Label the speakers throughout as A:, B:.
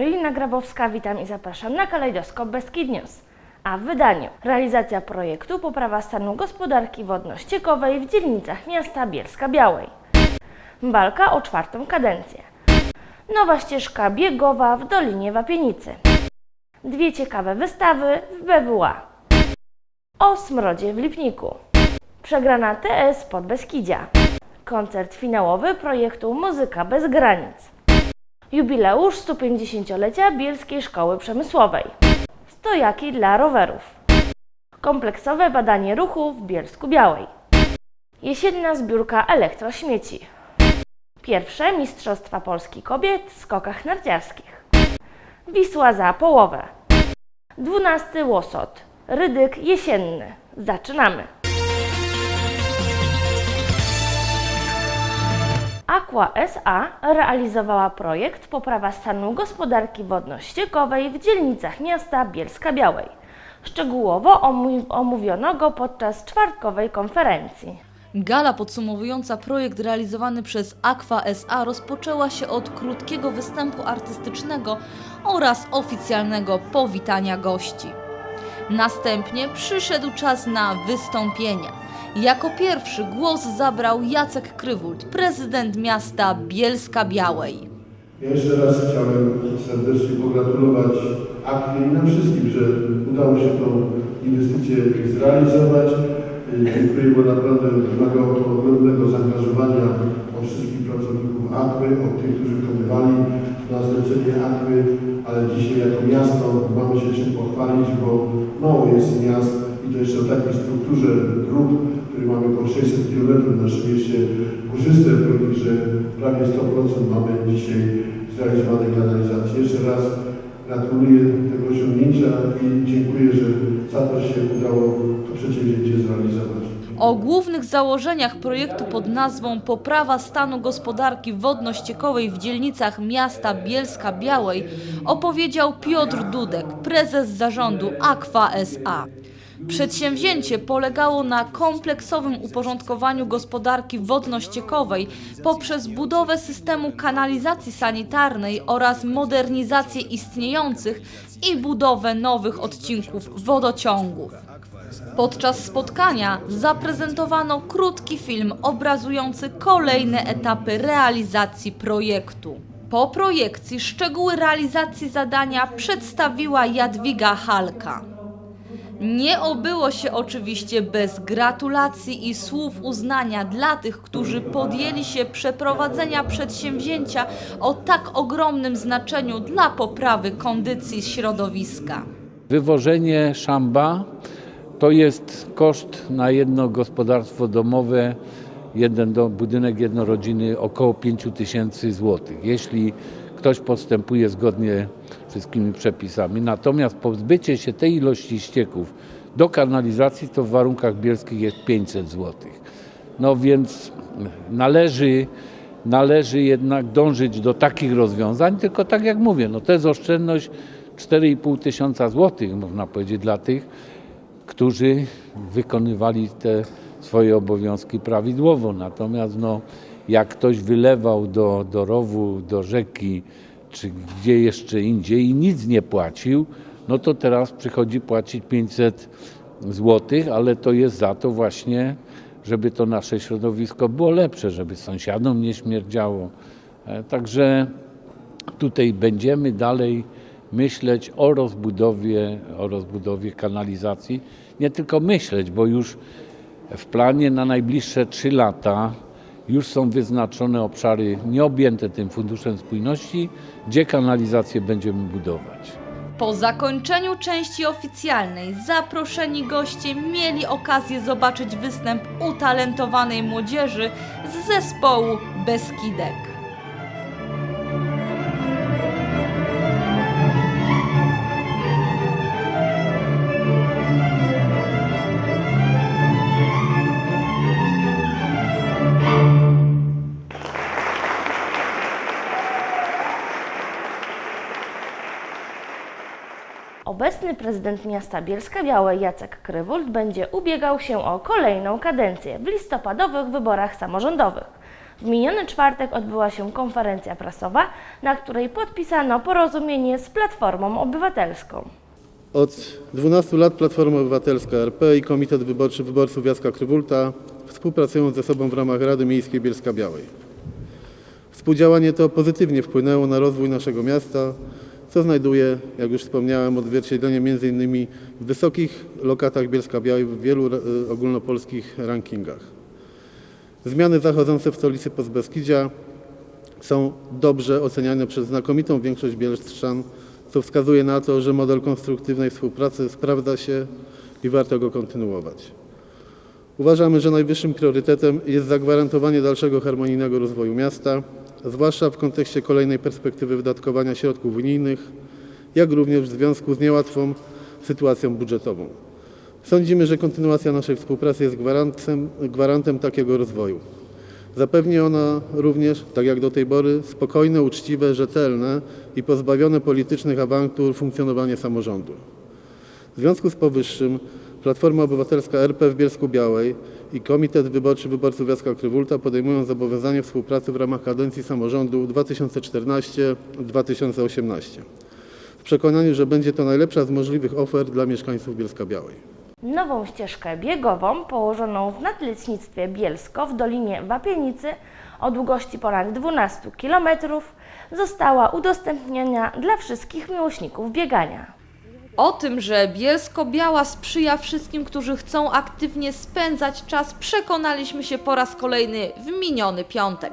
A: Karolina Grabowska, witam i zapraszam na kalejdoskop Beskid News. A w wydaniu realizacja projektu poprawa stanu gospodarki wodno-ściekowej w dzielnicach miasta Bielska-Białej. Walka o czwartą kadencję. Nowa ścieżka biegowa w Dolinie Wapienicy. Dwie ciekawe wystawy w BWA. O smrodzie w Lipniku. Przegrana TS pod Beskidzia. Koncert finałowy projektu Muzyka bez granic. Jubileusz 150-lecia Bielskiej Szkoły Przemysłowej. Stojaki dla rowerów. Kompleksowe badanie ruchu w Bielsku Białej. Jesienna zbiórka elektrośmieci. Pierwsze Mistrzostwa Polski Kobiet w skokach narciarskich. Wisła za połowę. Dwunasty Łosot. Rydyk jesienny. Zaczynamy. Aqua SA realizowała projekt poprawa stanu gospodarki wodno-ściekowej w dzielnicach miasta Bielska-Białej. Szczegółowo omówi- omówiono go podczas czwartkowej konferencji.
B: Gala podsumowująca projekt realizowany przez Aqua SA rozpoczęła się od krótkiego występu artystycznego oraz oficjalnego powitania gości. Następnie przyszedł czas na wystąpienia. Jako pierwszy głos zabrał Jacek Krywult, prezydent miasta Bielska Białej.
C: Ja jeszcze raz chciałem serdecznie pogratulować Akwie i nam wszystkim, że udało się tą inwestycję zrealizować. Y, Dziękuję, bo naprawdę wymagało to ogromnego zaangażowania od wszystkich pracowników Akwy, od tych, którzy wykonywali na zlecenie Akwy, ale dzisiaj jako miasto mamy się czym pochwalić, bo mało jest miast i to jeszcze o takiej strukturze dróg, mamy po 600 km w naszym mieście górzyste drogi, że prawie 100% mamy dzisiaj zrealizowanej kanalizacji. Jeszcze raz gratuluję tego osiągnięcia i dziękuję, że to się udało to przedsięwzięcie zrealizować.
B: O głównych założeniach projektu pod nazwą Poprawa stanu gospodarki wodno-ściekowej w dzielnicach miasta Bielska Białej opowiedział Piotr Dudek, prezes zarządu Aqua SA. Przedsięwzięcie polegało na kompleksowym uporządkowaniu gospodarki wodno-ściekowej poprzez budowę systemu kanalizacji sanitarnej oraz modernizację istniejących i budowę nowych odcinków wodociągów. Podczas spotkania zaprezentowano krótki film obrazujący kolejne etapy realizacji projektu. Po projekcji szczegóły realizacji zadania przedstawiła Jadwiga Halka. Nie obyło się oczywiście bez gratulacji i słów uznania dla tych, którzy podjęli się przeprowadzenia przedsięwzięcia o tak ogromnym znaczeniu dla poprawy kondycji środowiska.
D: Wywożenie szamba to jest koszt na jedno gospodarstwo domowe, jeden do, budynek jednorodziny około 5 tysięcy złotych, jeśli ktoś postępuje zgodnie wszystkimi przepisami. Natomiast pozbycie się tej ilości ścieków do kanalizacji to w warunkach bielskich jest 500 złotych. No więc należy, należy jednak dążyć do takich rozwiązań, tylko tak jak mówię, no to jest oszczędność 4,5 tysiąca złotych, można powiedzieć, dla tych, którzy wykonywali te swoje obowiązki prawidłowo. Natomiast no, jak ktoś wylewał do, do rowu, do rzeki, czy gdzie jeszcze indziej i nic nie płacił, no to teraz przychodzi płacić 500 złotych, ale to jest za to właśnie, żeby to nasze środowisko było lepsze, żeby sąsiadom nie śmierdziało. E, Także tutaj będziemy dalej myśleć o rozbudowie, o rozbudowie kanalizacji. Nie tylko myśleć, bo już w planie na najbliższe 3 lata już są wyznaczone obszary nieobjęte tym Funduszem Spójności, gdzie kanalizację będziemy budować.
B: Po zakończeniu części oficjalnej zaproszeni goście mieli okazję zobaczyć występ utalentowanej młodzieży z zespołu Beskidek.
A: Obecny prezydent miasta Bielska-Białej Jacek Krywult będzie ubiegał się o kolejną kadencję w listopadowych wyborach samorządowych. W miniony czwartek odbyła się konferencja prasowa, na której podpisano porozumienie z Platformą Obywatelską.
E: Od 12 lat Platforma Obywatelska RP i Komitet Wyborczy Wyborców Jacka Krywulta współpracują ze sobą w ramach Rady Miejskiej Bielska Białej. Współdziałanie to pozytywnie wpłynęło na rozwój naszego miasta, co znajduje, jak już wspomniałem, odzwierciedlenie m.in. w wysokich lokatach Bielska Białej w wielu e, ogólnopolskich rankingach. Zmiany zachodzące w stolicy Podbeskidzia są dobrze oceniane przez znakomitą większość bielszczan, co wskazuje na to, że model konstruktywnej współpracy sprawdza się i warto go kontynuować. Uważamy, że najwyższym priorytetem jest zagwarantowanie dalszego harmonijnego rozwoju miasta, zwłaszcza w kontekście kolejnej perspektywy wydatkowania środków unijnych, jak również w związku z niełatwą sytuacją budżetową. Sądzimy, że kontynuacja naszej współpracy jest gwarantem, gwarantem takiego rozwoju. Zapewni ona również, tak jak do tej pory, spokojne, uczciwe, rzetelne i pozbawione politycznych awantur funkcjonowanie samorządu. W związku z powyższym Platforma Obywatelska RP w Bielsku Białej i Komitet Wyborczy Wyborców Jacka Krywulta podejmują zobowiązanie współpracy w ramach kadencji samorządu 2014-2018. W przekonaniu, że będzie to najlepsza z możliwych ofert dla mieszkańców Bielska Białej.
A: Nową ścieżkę biegową położoną w nadleśnictwie Bielsko w Dolinie Wapienicy o długości ponad 12 km została udostępniona dla wszystkich miłośników biegania.
B: O tym, że Bielsko-Biała sprzyja wszystkim, którzy chcą aktywnie spędzać czas, przekonaliśmy się po raz kolejny w miniony piątek.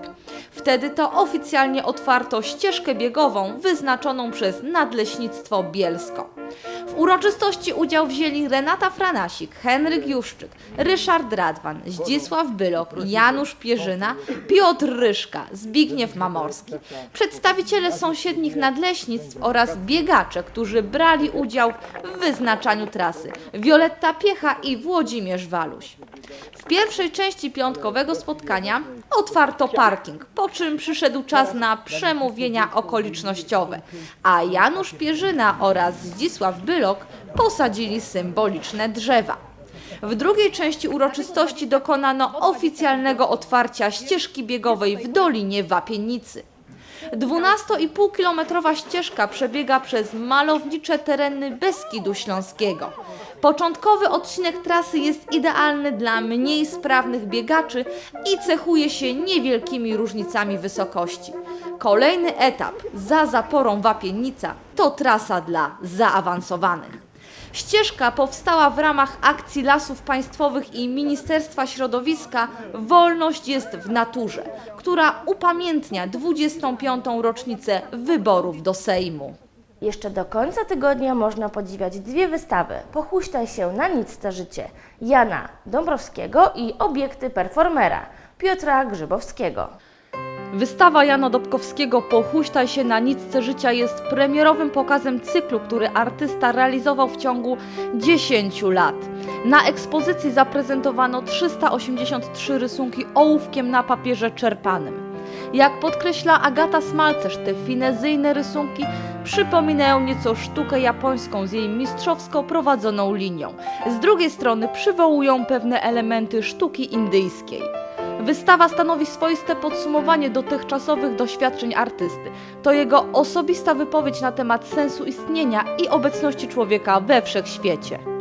B: Wtedy to oficjalnie otwarto ścieżkę biegową wyznaczoną przez Nadleśnictwo Bielsko. W uroczystości udział wzięli Renata Franasik, Henryk Juszczyk, Ryszard Radwan, Zdzisław Bylok, Janusz Pierzyna, Piotr Ryszka, Zbigniew Mamorski, przedstawiciele sąsiednich nadleśnictw oraz biegacze, którzy brali udział w wyznaczaniu trasy, Wioletta Piecha i Włodzimierz Waluś. Pierwszej części piątkowego spotkania otwarto parking, po czym przyszedł czas na przemówienia okolicznościowe, a Janusz Pierzyna oraz Zdzisław Bylok posadzili symboliczne drzewa. W drugiej części uroczystości dokonano oficjalnego otwarcia ścieżki biegowej w Dolinie Wapienicy. 12,5-kilometrowa ścieżka przebiega przez malownicze tereny Beskidu Śląskiego. Początkowy odcinek trasy jest idealny dla mniej sprawnych biegaczy i cechuje się niewielkimi różnicami wysokości. Kolejny etap za zaporą Wapienica to trasa dla zaawansowanych. Ścieżka powstała w ramach akcji Lasów Państwowych i Ministerstwa Środowiska Wolność jest w naturze, która upamiętnia 25. rocznicę wyborów do Sejmu.
A: Jeszcze do końca tygodnia można podziwiać dwie wystawy. Pochuśtaj się na nic to życie Jana Dąbrowskiego i obiekty performera Piotra Grzybowskiego.
B: Wystawa Jana Dobkowskiego Pochuśtaj się na nicce życia jest premierowym pokazem cyklu, który artysta realizował w ciągu 10 lat. Na ekspozycji zaprezentowano 383 rysunki ołówkiem na papierze czerpanym. Jak podkreśla Agata Smalcerz, te finezyjne rysunki przypominają nieco sztukę japońską z jej mistrzowsko prowadzoną linią. Z drugiej strony przywołują pewne elementy sztuki indyjskiej. Wystawa stanowi swoiste podsumowanie dotychczasowych doświadczeń artysty. To jego osobista wypowiedź na temat sensu istnienia i obecności człowieka we wszechświecie.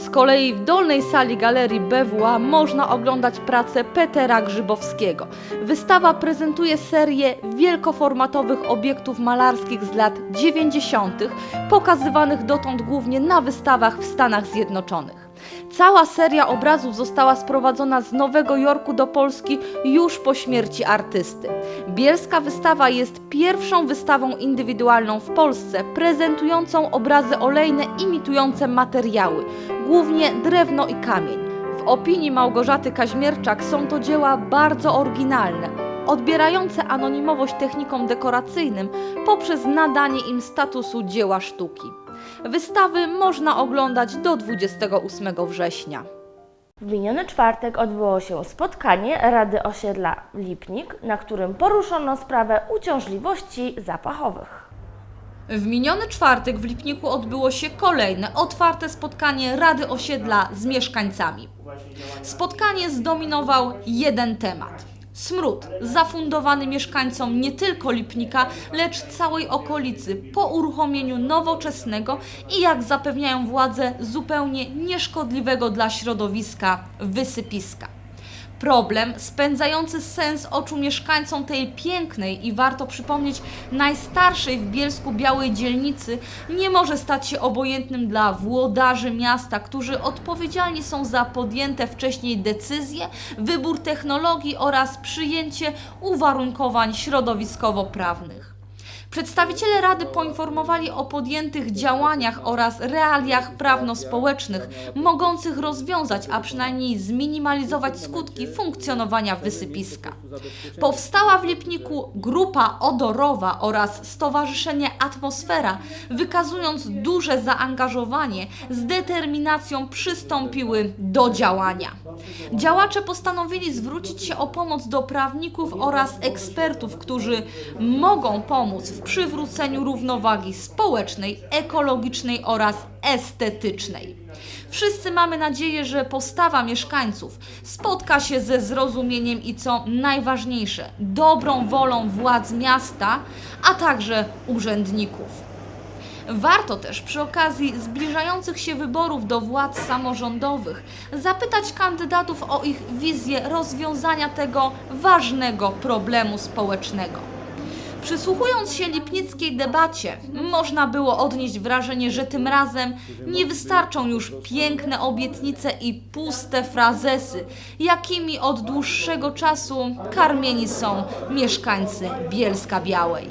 B: Z kolei w dolnej sali galerii BWA można oglądać pracę Petera Grzybowskiego. Wystawa prezentuje serię wielkoformatowych obiektów malarskich z lat 90., pokazywanych dotąd głównie na wystawach w Stanach Zjednoczonych. Cała seria obrazów została sprowadzona z Nowego Jorku do Polski już po śmierci artysty. Bielska wystawa jest pierwszą wystawą indywidualną w Polsce, prezentującą obrazy olejne imitujące materiały, głównie drewno i kamień. W opinii Małgorzaty Kaźmierczak są to dzieła bardzo oryginalne, odbierające anonimowość technikom dekoracyjnym poprzez nadanie im statusu dzieła sztuki. Wystawy można oglądać do 28 września.
A: W miniony czwartek odbyło się spotkanie Rady Osiedla Lipnik, na którym poruszono sprawę uciążliwości zapachowych.
B: W miniony czwartek w Lipniku odbyło się kolejne otwarte spotkanie Rady Osiedla z mieszkańcami. Spotkanie zdominował jeden temat. Smród zafundowany mieszkańcom nie tylko Lipnika, lecz całej okolicy po uruchomieniu nowoczesnego i jak zapewniają władze zupełnie nieszkodliwego dla środowiska wysypiska. Problem spędzający sens oczu mieszkańcom tej pięknej i warto przypomnieć najstarszej w Bielsku Białej dzielnicy nie może stać się obojętnym dla włodarzy miasta, którzy odpowiedzialni są za podjęte wcześniej decyzje, wybór technologii oraz przyjęcie uwarunkowań środowiskowo-prawnych. Przedstawiciele Rady poinformowali o podjętych działaniach oraz realiach prawno-społecznych mogących rozwiązać, a przynajmniej zminimalizować skutki funkcjonowania wysypiska. Powstała w Lipniku grupa odorowa oraz Stowarzyszenie Atmosfera, wykazując duże zaangażowanie, z determinacją przystąpiły do działania. Działacze postanowili zwrócić się o pomoc do prawników oraz ekspertów, którzy mogą pomóc w przywróceniu równowagi społecznej, ekologicznej oraz estetycznej. Wszyscy mamy nadzieję, że postawa mieszkańców spotka się ze zrozumieniem i co najważniejsze, dobrą wolą władz miasta, a także urzędników. Warto też przy okazji zbliżających się wyborów do władz samorządowych zapytać kandydatów o ich wizję rozwiązania tego ważnego problemu społecznego. Przysłuchując się lipnickiej debacie, można było odnieść wrażenie, że tym razem nie wystarczą już piękne obietnice i puste frazesy, jakimi od dłuższego czasu karmieni są mieszkańcy Bielska Białej.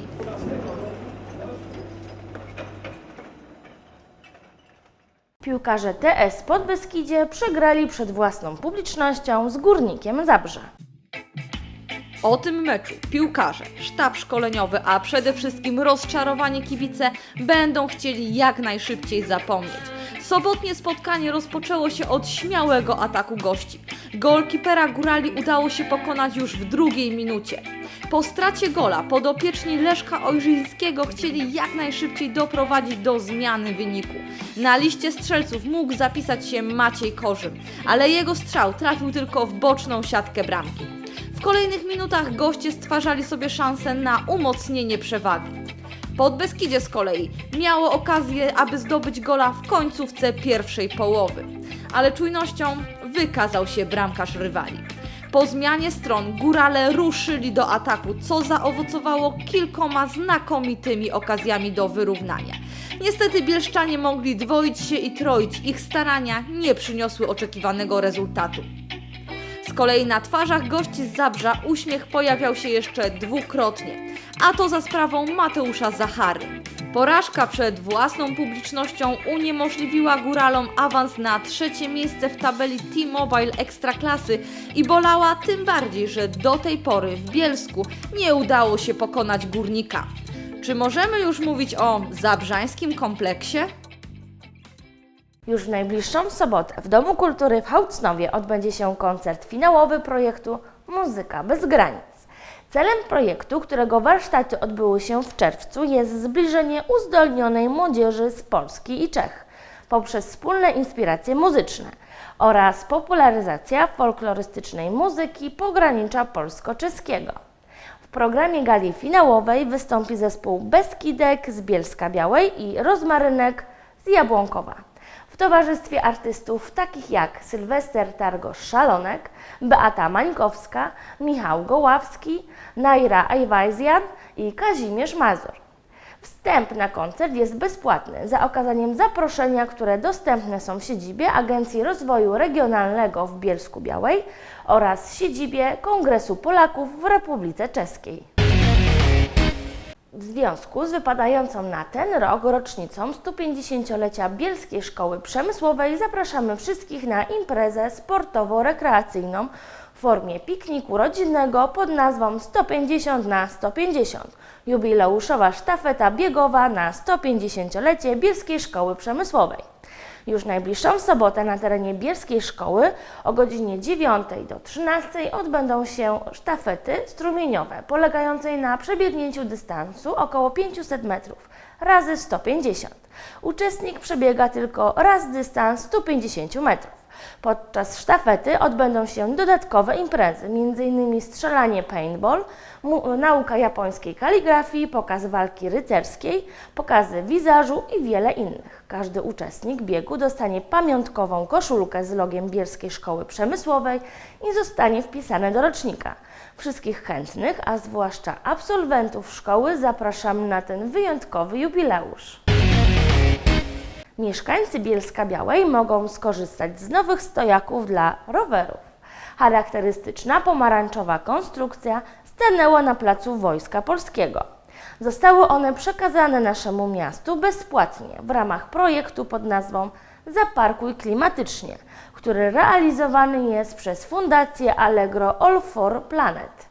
A: Piłkarze TS Podbeskidzie przegrali przed własną publicznością z Górnikiem Zabrze.
B: O tym meczu piłkarze, sztab szkoleniowy, a przede wszystkim rozczarowani kibice będą chcieli jak najszybciej zapomnieć. Sobotnie spotkanie rozpoczęło się od śmiałego ataku gości. Golkipera Górali udało się pokonać już w drugiej minucie. Po stracie gola podopieczni Leszka Ojrzyńskiego chcieli jak najszybciej doprowadzić do zmiany wyniku. Na liście strzelców mógł zapisać się Maciej Korzym, ale jego strzał trafił tylko w boczną siatkę bramki. W kolejnych minutach goście stwarzali sobie szansę na umocnienie przewagi. Podbeskidzie z kolei miało okazję, aby zdobyć gola w końcówce pierwszej połowy, ale czujnością wykazał się bramkarz rywali. Po zmianie stron górale ruszyli do ataku, co zaowocowało kilkoma znakomitymi okazjami do wyrównania. Niestety bielszczanie mogli dwoić się i troić, ich starania nie przyniosły oczekiwanego rezultatu. Z kolei na twarzach gości z Zabrza uśmiech pojawiał się jeszcze dwukrotnie, a to za sprawą Mateusza Zachary. Porażka przed własną publicznością uniemożliwiła góralom awans na trzecie miejsce w tabeli T-Mobile Ekstraklasy i bolała tym bardziej, że do tej pory w Bielsku nie udało się pokonać górnika. Czy możemy już mówić o zabrzańskim kompleksie?
A: Już w najbliższą sobotę w Domu Kultury w Hałcnowie odbędzie się koncert finałowy projektu Muzyka bez granic. Celem projektu, którego warsztaty odbyły się w czerwcu, jest zbliżenie uzdolnionej młodzieży z Polski i Czech poprzez wspólne inspiracje muzyczne oraz popularyzacja folklorystycznej muzyki pogranicza polsko-czeskiego. W programie gali finałowej wystąpi zespół Beskidek z Bielska Białej i Rozmarynek z Jabłonkowa. Towarzystwie artystów takich jak Sylwester Targosz-Szalonek, Beata Mańkowska, Michał Goławski, Najra Ajwajzjan i Kazimierz Mazur. Wstęp na koncert jest bezpłatny za okazaniem zaproszenia, które dostępne są w siedzibie Agencji Rozwoju Regionalnego w Bielsku Białej oraz siedzibie Kongresu Polaków w Republice Czeskiej. W związku z wypadającą na ten rok rocznicą 150-lecia Bielskiej Szkoły Przemysłowej zapraszamy wszystkich na imprezę sportowo-rekreacyjną w formie pikniku rodzinnego pod nazwą 150 na 150. Jubileuszowa sztafeta biegowa na 150-lecie Bielskiej Szkoły Przemysłowej. Już najbliższą sobotę na terenie Bielskiej Szkoły o godzinie 9 do 13 odbędą się sztafety strumieniowe polegającej na przebiegnięciu dystansu około 500 metrów razy 150. Uczestnik przebiega tylko raz dystans 150 metrów. Podczas sztafety odbędą się dodatkowe imprezy, m.in. strzelanie paintball, nauka japońskiej kaligrafii, pokaz walki rycerskiej, pokazy wizażu i wiele innych. Każdy uczestnik biegu dostanie pamiątkową koszulkę z logiem Bielskiej Szkoły Przemysłowej i zostanie wpisany do rocznika. Wszystkich chętnych, a zwłaszcza absolwentów szkoły zapraszam na ten wyjątkowy jubileusz. Mieszkańcy Bielska Białej mogą skorzystać z nowych stojaków dla rowerów. Charakterystyczna pomarańczowa konstrukcja stanęła na placu Wojska Polskiego. Zostały one przekazane naszemu miastu bezpłatnie w ramach projektu pod nazwą Zaparkuj klimatycznie, który realizowany jest przez Fundację Allegro All for Planet.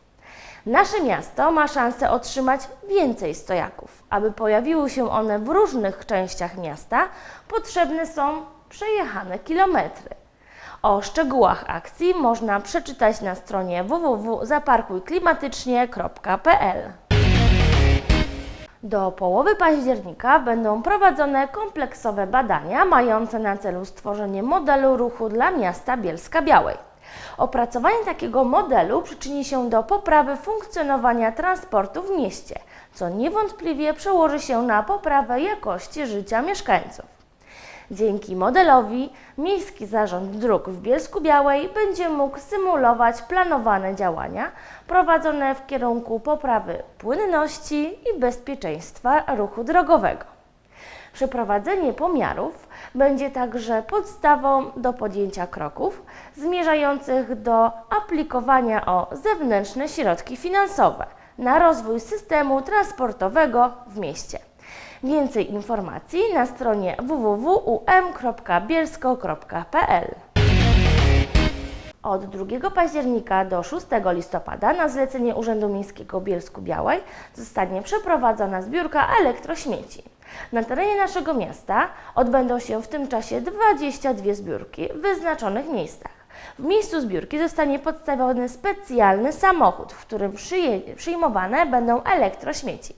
A: Nasze miasto ma szansę otrzymać więcej stojaków. Aby pojawiły się one w różnych częściach miasta, potrzebne są przejechane kilometry. O szczegółach akcji można przeczytać na stronie www.zaparkujklimatycznie.pl. Do połowy października będą prowadzone kompleksowe badania mające na celu stworzenie modelu ruchu dla miasta Bielska Białej. Opracowanie takiego modelu przyczyni się do poprawy funkcjonowania transportu w mieście, co niewątpliwie przełoży się na poprawę jakości życia mieszkańców. Dzięki modelowi Miejski Zarząd Dróg w Bielsku Białej będzie mógł symulować planowane działania prowadzone w kierunku poprawy płynności i bezpieczeństwa ruchu drogowego. Przeprowadzenie pomiarów będzie także podstawą do podjęcia kroków zmierzających do aplikowania o zewnętrzne środki finansowe na rozwój systemu transportowego w mieście. Więcej informacji na stronie www.um.bielsko.pl. Od 2 października do 6 listopada na zlecenie Urzędu Miejskiego Bielsku Białej zostanie przeprowadzona zbiórka elektrośmieci. Na terenie naszego miasta odbędą się w tym czasie 22 zbiórki w wyznaczonych miejscach. W miejscu zbiórki zostanie podstawiony specjalny samochód, w którym przyjmowane będą elektrośmieci.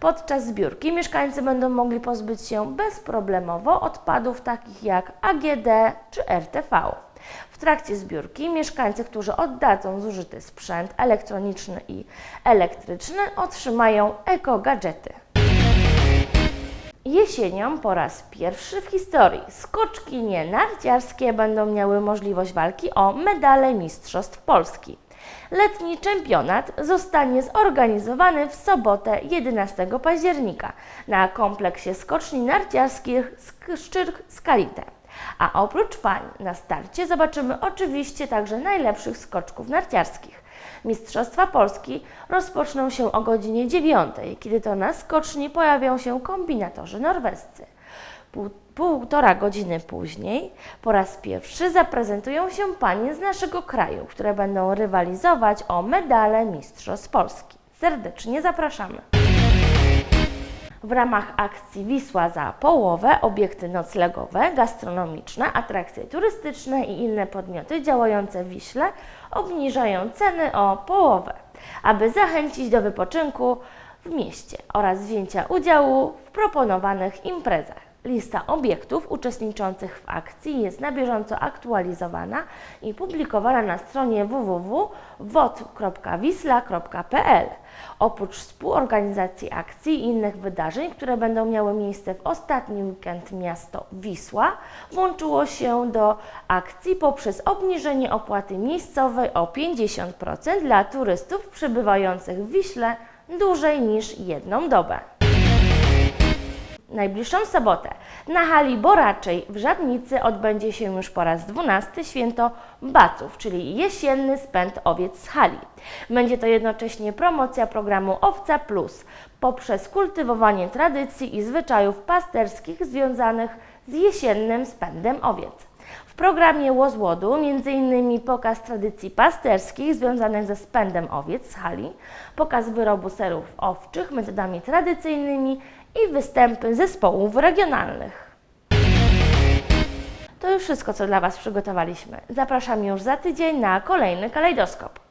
A: Podczas zbiórki mieszkańcy będą mogli pozbyć się bezproblemowo odpadów takich jak AGD czy RTV. W trakcie zbiórki mieszkańcy, którzy oddadzą zużyty sprzęt elektroniczny i elektryczny, otrzymają eko-gadżety. Jesienią po raz pierwszy w historii skoczkinie narciarskie będą miały możliwość walki o medale Mistrzostw Polski. Letni czempionat zostanie zorganizowany w sobotę 11 października na kompleksie skoczni narciarskich Szczyrk Skalite. A oprócz pań na starcie zobaczymy oczywiście także najlepszych skoczków narciarskich. Mistrzostwa Polski rozpoczną się o godzinie 9, kiedy to na skoczni pojawią się kombinatorzy norwescy. Pół, półtora godziny później po raz pierwszy zaprezentują się panie z naszego kraju, które będą rywalizować o medale Mistrzostw Polski. Serdecznie zapraszamy. W ramach akcji Wisła za połowę obiekty noclegowe, gastronomiczne, atrakcje turystyczne i inne podmioty działające w Wiśle obniżają ceny o połowę, aby zachęcić do wypoczynku w mieście oraz wzięcia udziału w proponowanych imprezach. Lista obiektów uczestniczących w akcji jest na bieżąco aktualizowana i publikowana na stronie www.wod.wisla.pl. Oprócz współorganizacji akcji i innych wydarzeń, które będą miały miejsce w ostatni weekend miasto Wisła, włączyło się do akcji poprzez obniżenie opłaty miejscowej o 50% dla turystów przebywających w Wiśle dłużej niż jedną dobę. Najbliższą sobotę na hali Boraczej w Żadnicy odbędzie się już po raz 12 święto Baców, czyli jesienny spęd owiec z hali. Będzie to jednocześnie promocja programu Owca Plus poprzez kultywowanie tradycji i zwyczajów pasterskich związanych z jesiennym spędem owiec. W programie Łozłodu m.in. pokaz tradycji pasterskich związanych ze spędem owiec z hali, pokaz wyrobu serów owczych metodami tradycyjnymi i występy zespołów regionalnych. To już wszystko, co dla Was przygotowaliśmy. Zapraszam już za tydzień na kolejny kalejdoskop.